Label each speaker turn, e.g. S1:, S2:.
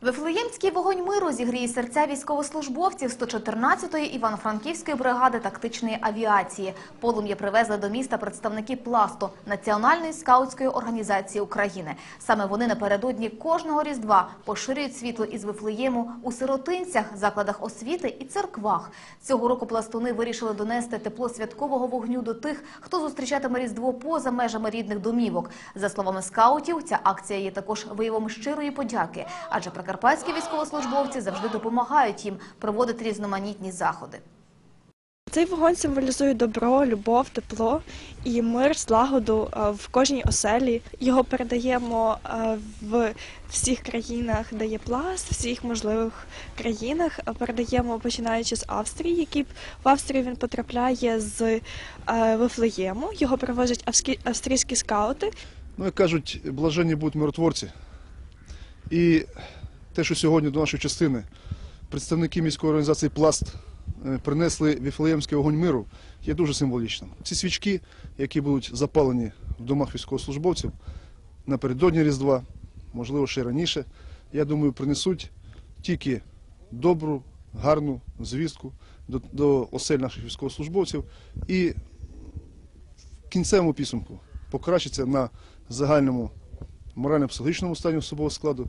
S1: Вифлеємський вогонь миру зігріє серця військовослужбовців 114-ї Івано-Франківської бригади тактичної авіації. Полум'я привезли до міста представники пласту Національної скаутської організації України. Саме вони напередодні кожного різдва поширюють світло із Вифлеєму у сиротинцях, закладах освіти і церквах. Цього року пластуни вирішили донести тепло святкового вогню до тих, хто зустрічатиме різдво поза межами рідних домівок. За словами скаутів, ця акція є також виявом щирої подяки, адже прикарпатські військовослужбовці завжди допомагають їм проводити різноманітні заходи.
S2: Цей вогонь символізує добро, любов, тепло і мир, злагоду е, в кожній оселі. Його передаємо е, в всіх країнах, де є пласт, всіх можливих країнах. Е, Передаємо починаючи з Австрії, який в Австрію він потрапляє з Вифлеєму. Його привозять авскі- австрійські скаути.
S3: Ну, як кажуть, блаженні будуть миротворці. І те, що сьогодні до нашої частини представники міської організації Пласт е, принесли Віфлеємський огонь миру, є дуже символічним. Ці свічки, які будуть запалені в домах військовослужбовців напередодні Різдва, можливо, ще раніше, я думаю, принесуть тільки добру, гарну звістку до, до осель наших військовослужбовців і в кінцевому підсумку покращиться на загальному морально-психологічному стані особового складу,